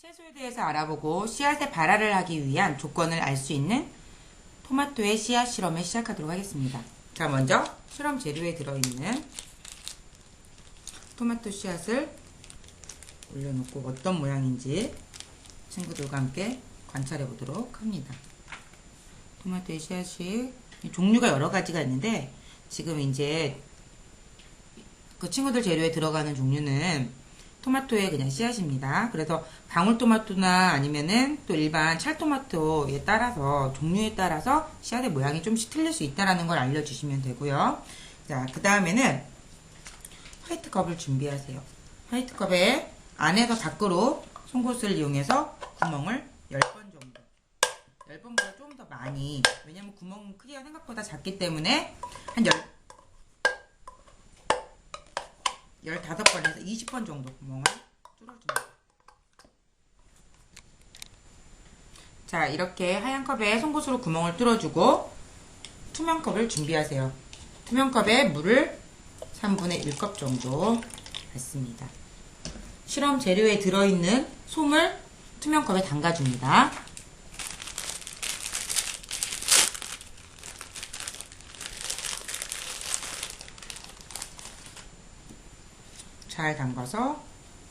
채소에 대해서 알아보고 씨앗의 발화를 하기 위한 조건을 알 수 있는 토마토의 씨앗 실험을 시작하도록 하겠습니다. 자, 먼저 실험 재료에 들어있는 토마토 씨앗을 올려놓고 어떤 모양인지 친구들과 함께 관찰해 보도록 합니다. 토마토의 씨앗이 종류가 여러 가지가 있는데 지금 이제 그 친구들 재료에 들어가는 종류는 토마토의 그냥 씨앗입니다. 그래서 방울토마토나 아니면은 또 일반 찰토마토에 따라서 종류에 따라서 씨앗의 모양이 좀씩 틀릴 수 있다라는 걸 알려주시면 되고요. 자, 그 다음에는 화이트 컵을 준비하세요. 화이트 컵에 안에서 밖으로 송곳을 이용해서 구멍을 10번 정도. 10번보다 좀더 많이. 왜냐면 구멍 크기가 생각보다 작기 때문에 한 10, 15번에서 20번 정도 구멍을 뚫어줍니다. 자, 이렇게 하얀 컵에 송곳으로 구멍을 뚫어주고 투명 컵을 준비하세요. 투명 컵에 물을 3분의 1컵 정도 붓습니다. 실험 재료에 들어있는 솜을 투명 컵에 담가줍니다. 잘 담가서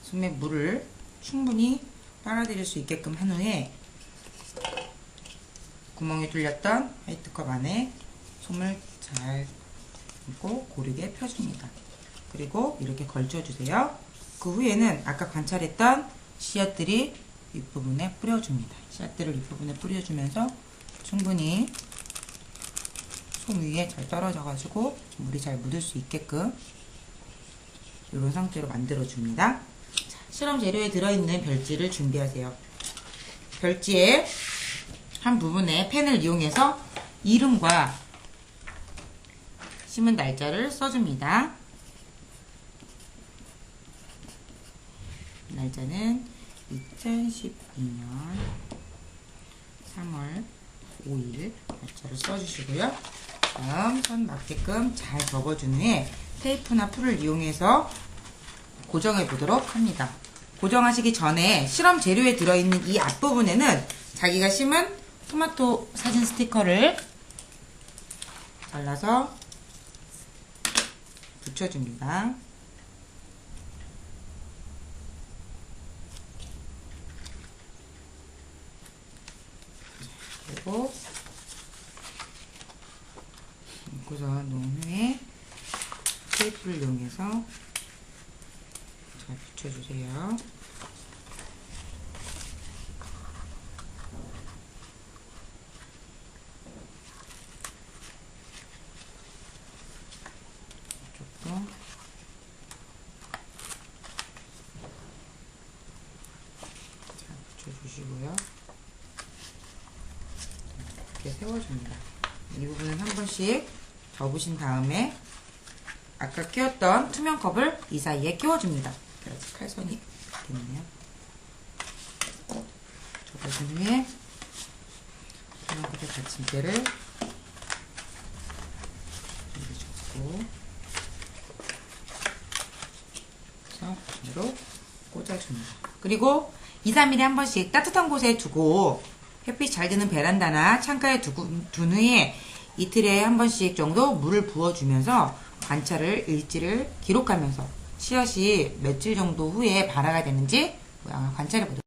솜에 물을 충분히 빨아들일 수 있게끔 한 후에 구멍이 뚫렸던 화이트컵 안에 솜을 잘 담고 고르게 펴줍니다. 그리고 이렇게 걸쳐주세요. 그 후에는 아까 관찰했던 씨앗들이 윗부분에 뿌려줍니다. 씨앗들을 윗부분에 뿌려주면서 충분히 솜 위에 잘 떨어져가지고 물이 잘 묻을 수 있게끔 이런 상태로 만들어줍니다. 자, 실험 재료에 들어있는 별지를 준비하세요. 별지의 한 부분에 펜을 이용해서 이름과 심은 날짜를 써줍니다. 날짜는 2012년 3월 5일 날짜를 써주시고요. 다음 선 맞게끔 잘 접어준 후에 테이프나 풀을 이용해서 고정해 보도록 합니다. 고정하시기 전에 실험 재료에 들어있는 이 앞부분에는 자기가 심은 토마토 사진 스티커를 잘라서 붙여줍니다. 그리고 묶어서 놓은 후에 테이프를 이용해서 잘 붙여주세요. 이쪽도 잘 붙여주시고요. 이렇게 세워줍니다. 이 부분은 한 번씩 접으신 다음에 아까 끼웠던 투명 컵을 이 사이에 끼워줍니다. 그래서 칼선이 됐네요. 접어준 후에 투명 컵에 받침대를 이렇게 접고 그래서 으로 꽂아줍니다. 그리고 2, 3일에 한 번씩 따뜻한 곳에 두고 햇빛 잘 드는 베란다나 창가에 두고, 둔 후에 이틀에 한 번씩 정도 물을 부어주면서 관찰을 일지를 기록하면서 씨앗이 며칠 정도 후에 발화가 되는지 관찰해 보도록